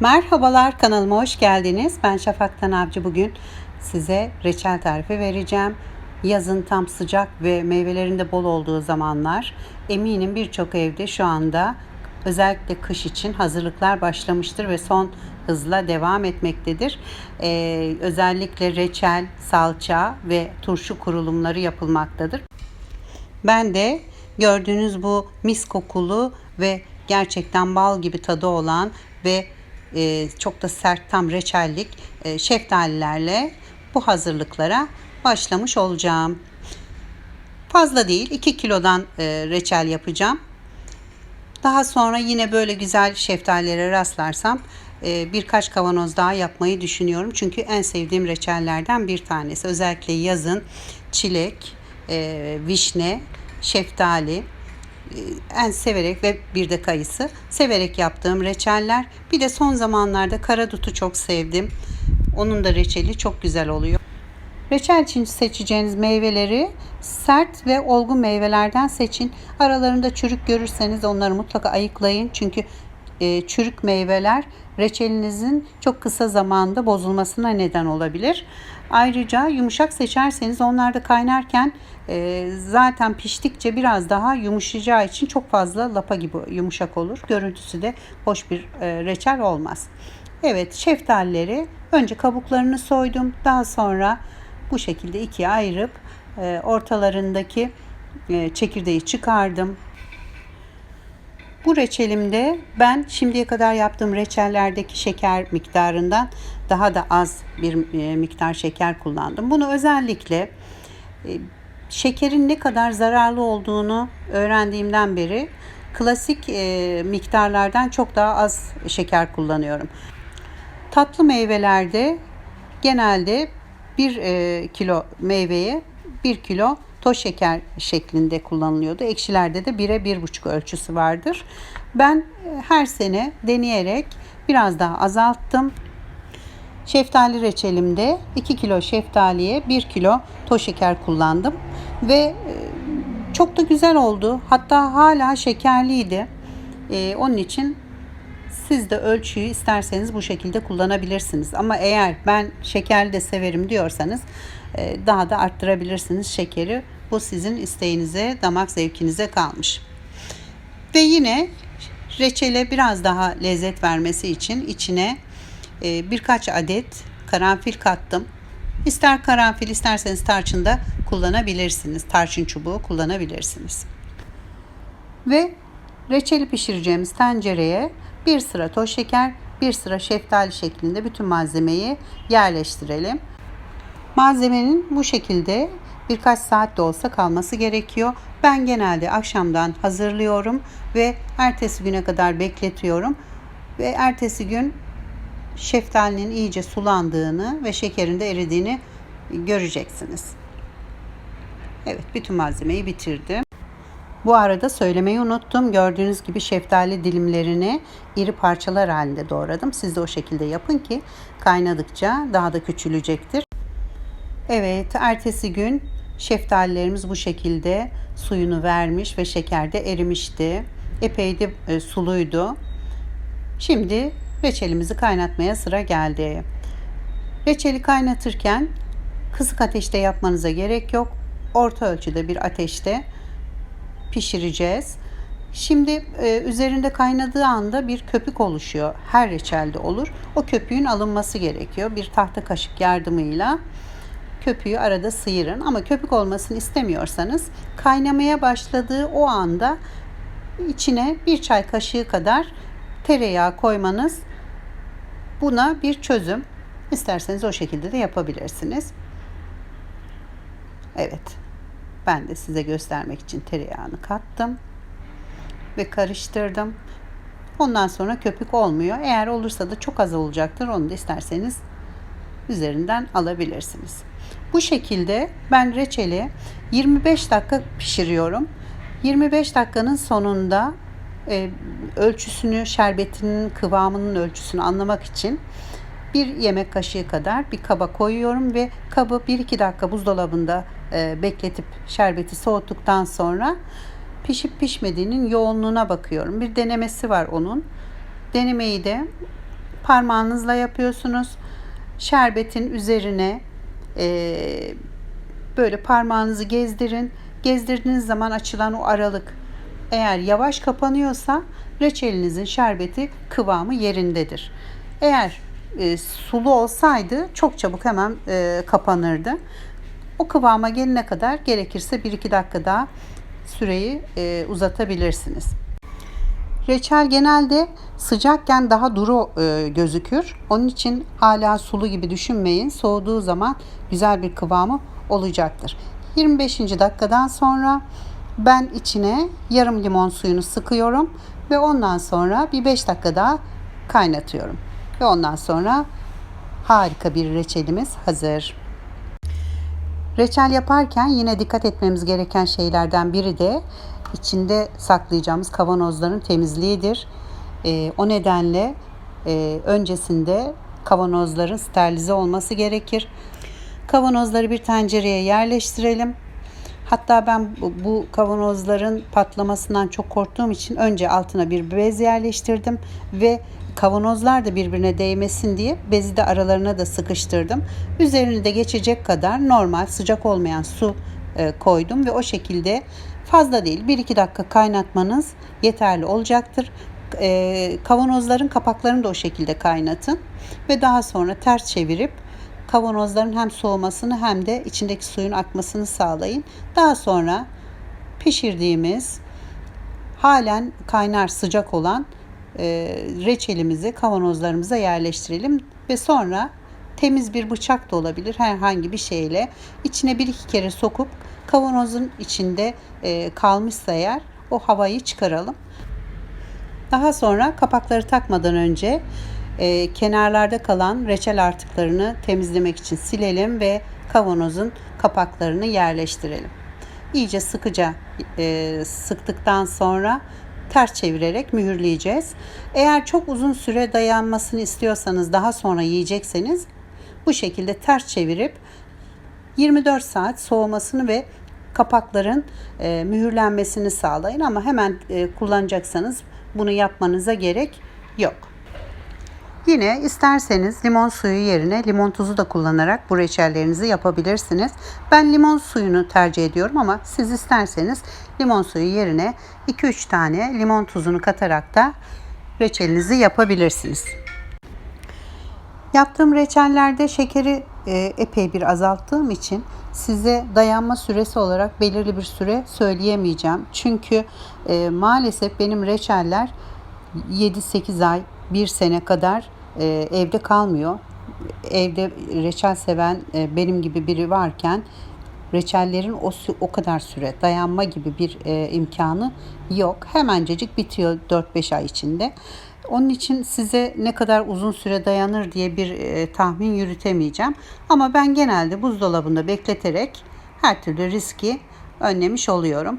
Merhabalar kanalıma hoş geldiniz. Ben Şafaktan Avcı. Bugün size reçel tarifi vereceğim. Yazın tam sıcak ve meyvelerin de bol olduğu zamanlar eminim birçok evde şu anda özellikle kış için hazırlıklar başlamıştır ve son hızla devam etmektedir. Ee, özellikle reçel, salça ve turşu kurulumları yapılmaktadır. Ben de gördüğünüz bu mis kokulu ve gerçekten bal gibi tadı olan ve e, çok da sert tam reçellik e, şeftalilerle bu hazırlıklara başlamış olacağım. Fazla değil 2 kilodan e, reçel yapacağım. Daha sonra yine böyle güzel şeftalilere rastlarsam e, birkaç kavanoz daha yapmayı düşünüyorum. Çünkü en sevdiğim reçellerden bir tanesi. Özellikle yazın çilek, e, vişne, şeftali, en severek ve bir de kayısı severek yaptığım reçeller. Bir de son zamanlarda karadutu çok sevdim. Onun da reçeli çok güzel oluyor. Reçel için seçeceğiniz meyveleri sert ve olgun meyvelerden seçin. Aralarında çürük görürseniz onları mutlaka ayıklayın. Çünkü e, çürük meyveler reçelinizin çok kısa zamanda bozulmasına neden olabilir. Ayrıca yumuşak seçerseniz onlar da kaynarken e, zaten piştikçe biraz daha yumuşayacağı için çok fazla lapa gibi yumuşak olur. Görüntüsü de hoş bir e, reçel olmaz. Evet şeftalileri önce kabuklarını soydum. Daha sonra bu şekilde ikiye ayırıp ortalarındaki çekirdeği çıkardım. Bu reçelimde ben şimdiye kadar yaptığım reçellerdeki şeker miktarından daha da az bir e, miktar şeker kullandım. Bunu özellikle e, şekerin ne kadar zararlı olduğunu öğrendiğimden beri klasik e, miktarlardan çok daha az şeker kullanıyorum. Tatlı meyvelerde genelde 1 kilo meyveye 1 kilo toz şeker şeklinde kullanılıyordu. Ekşilerde de 1'e 1,5 ölçüsü vardır. Ben her sene deneyerek biraz daha azalttım. Şeftali reçelimde 2 kilo şeftaliye 1 kilo toz şeker kullandım ve çok da güzel oldu. Hatta hala şekerliydi. Onun için siz de ölçüyü isterseniz bu şekilde kullanabilirsiniz. Ama eğer ben şekerli de severim diyorsanız daha da arttırabilirsiniz şekeri. Bu sizin isteğinize, damak zevkinize kalmış. Ve yine reçele biraz daha lezzet vermesi için içine birkaç adet karanfil kattım. İster karanfil isterseniz tarçın da kullanabilirsiniz. Tarçın çubuğu kullanabilirsiniz. Ve reçeli pişireceğimiz tencereye bir sıra toz şeker, bir sıra şeftali şeklinde bütün malzemeyi yerleştirelim. Malzemenin bu şekilde birkaç saat de olsa kalması gerekiyor. Ben genelde akşamdan hazırlıyorum ve ertesi güne kadar bekletiyorum. Ve ertesi gün şeftalinin iyice sulandığını ve şekerin de eridiğini göreceksiniz. Evet bütün malzemeyi bitirdim. Bu arada söylemeyi unuttum. Gördüğünüz gibi şeftali dilimlerini iri parçalar halinde doğradım. Siz de o şekilde yapın ki kaynadıkça daha da küçülecektir. Evet, ertesi gün şeftalilerimiz bu şekilde suyunu vermiş ve şeker de erimişti. Epey de e, suluydu. Şimdi reçelimizi kaynatmaya sıra geldi. Reçeli kaynatırken kısık ateşte yapmanıza gerek yok. Orta ölçüde bir ateşte pişireceğiz. Şimdi e, üzerinde kaynadığı anda bir köpük oluşuyor. Her reçelde olur. O köpüğün alınması gerekiyor. Bir tahta kaşık yardımıyla köpüğü arada sıyırın. Ama köpük olmasını istemiyorsanız kaynamaya başladığı o anda içine bir çay kaşığı kadar tereyağı koymanız buna bir çözüm. İsterseniz o şekilde de yapabilirsiniz. Evet. Ben de size göstermek için tereyağını kattım ve karıştırdım. Ondan sonra köpük olmuyor. Eğer olursa da çok az olacaktır. Onu da isterseniz üzerinden alabilirsiniz. Bu şekilde ben reçeli 25 dakika pişiriyorum. 25 dakikanın sonunda e, ölçüsünü, şerbetinin kıvamının ölçüsünü anlamak için bir yemek kaşığı kadar bir kaba koyuyorum ve kabı 1-2 dakika buzdolabında e, bekletip şerbeti soğuttuktan sonra pişip pişmediğinin yoğunluğuna bakıyorum. Bir denemesi var onun. Denemeyi de Parmağınızla yapıyorsunuz. Şerbetin üzerine e, böyle parmağınızı gezdirin. Gezdirdiğiniz zaman açılan o aralık eğer yavaş kapanıyorsa reçelinizin şerbeti kıvamı yerindedir. Eğer e, sulu olsaydı çok çabuk hemen e, kapanırdı. O kıvama gelene kadar gerekirse 1-2 dakika daha süreyi e, uzatabilirsiniz. Reçel genelde sıcakken daha duru e, gözükür. Onun için hala sulu gibi düşünmeyin. Soğuduğu zaman güzel bir kıvamı olacaktır. 25. dakikadan sonra ben içine yarım limon suyunu sıkıyorum ve ondan sonra bir 5 dakika daha kaynatıyorum. Ve ondan sonra harika bir reçelimiz hazır. Reçel yaparken yine dikkat etmemiz gereken şeylerden biri de içinde saklayacağımız kavanozların temizliğidir. E, o nedenle e, öncesinde kavanozların sterilize olması gerekir. Kavanozları bir tencereye yerleştirelim. Hatta ben bu kavanozların patlamasından çok korktuğum için önce altına bir bez yerleştirdim ve kavanozlar da birbirine değmesin diye bezi de aralarına da sıkıştırdım. Üzerini de geçecek kadar normal sıcak olmayan su e, koydum ve o şekilde fazla değil 1-2 dakika kaynatmanız yeterli olacaktır. E, kavanozların kapaklarını da o şekilde kaynatın ve daha sonra ters çevirip kavanozların hem soğumasını hem de içindeki suyun akmasını sağlayın. Daha sonra pişirdiğimiz halen kaynar sıcak olan e, reçelimizi kavanozlarımıza yerleştirelim ve sonra temiz bir bıçak da olabilir herhangi bir şeyle içine bir iki kere sokup kavanozun içinde e, kalmışsa eğer o havayı çıkaralım. Daha sonra kapakları takmadan önce e, kenarlarda kalan reçel artıklarını temizlemek için silelim ve kavanozun kapaklarını yerleştirelim. İyice sıkıca e, sıktıktan sonra ters çevirerek mühürleyeceğiz. Eğer çok uzun süre dayanmasını istiyorsanız daha sonra yiyecekseniz bu şekilde ters çevirip 24 saat soğumasını ve kapakların e, mühürlenmesini sağlayın ama hemen e, kullanacaksanız bunu yapmanıza gerek yok. Yine isterseniz limon suyu yerine limon tuzu da kullanarak bu reçellerinizi yapabilirsiniz. Ben limon suyunu tercih ediyorum ama siz isterseniz limon suyu yerine 2-3 tane limon tuzunu katarak da reçelinizi yapabilirsiniz. Yaptığım reçellerde şekeri e, epey bir azalttığım için size dayanma süresi olarak belirli bir süre söyleyemeyeceğim. Çünkü e, maalesef benim reçeller 7-8 ay, 1 sene kadar e, evde kalmıyor. Evde reçel seven e, benim gibi biri varken reçellerin o, o kadar süre dayanma gibi bir e, imkanı yok. Hemencecik bitiyor 4-5 ay içinde. Onun için size ne kadar uzun süre dayanır diye bir e, tahmin yürütemeyeceğim. Ama ben genelde buzdolabında bekleterek her türlü riski önlemiş oluyorum.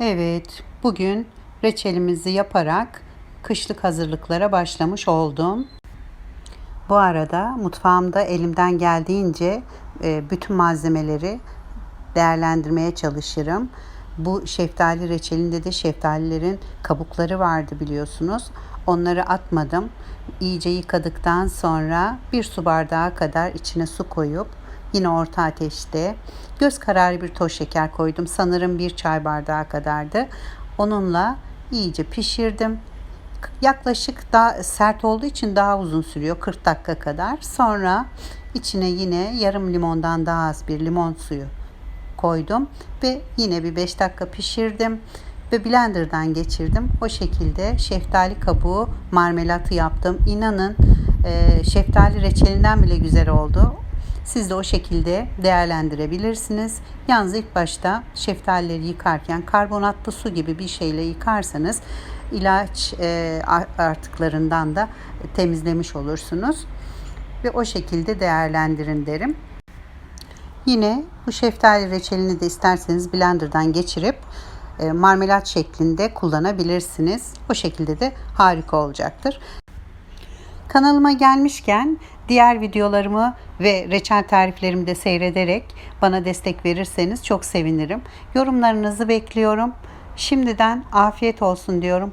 Evet, bugün reçelimizi yaparak kışlık hazırlıklara başlamış oldum. Bu arada mutfağımda elimden geldiğince bütün malzemeleri değerlendirmeye çalışırım. Bu şeftali reçelinde de şeftalilerin kabukları vardı biliyorsunuz. Onları atmadım. İyice yıkadıktan sonra bir su bardağı kadar içine su koyup yine orta ateşte göz kararı bir toz şeker koydum. Sanırım bir çay bardağı kadardı. Onunla iyice pişirdim. Yaklaşık daha sert olduğu için daha uzun sürüyor 40 dakika kadar. Sonra içine yine yarım limondan daha az bir limon suyu koydum ve yine bir 5 dakika pişirdim ve blenderdan geçirdim. O şekilde şeftali kabuğu marmelatı yaptım. İnanın e, şeftali reçelinden bile güzel oldu. Siz de o şekilde değerlendirebilirsiniz. Yalnız ilk başta şeftalileri yıkarken karbonatlı su gibi bir şeyle yıkarsanız ilaç e, artıklarından da temizlemiş olursunuz. Ve o şekilde değerlendirin derim. Yine bu şeftali reçelini de isterseniz blenderdan geçirip e, marmelat şeklinde kullanabilirsiniz. O şekilde de harika olacaktır. Kanalıma gelmişken diğer videolarımı ve reçel tariflerimi de seyrederek bana destek verirseniz çok sevinirim. Yorumlarınızı bekliyorum. Şimdiden afiyet olsun diyorum.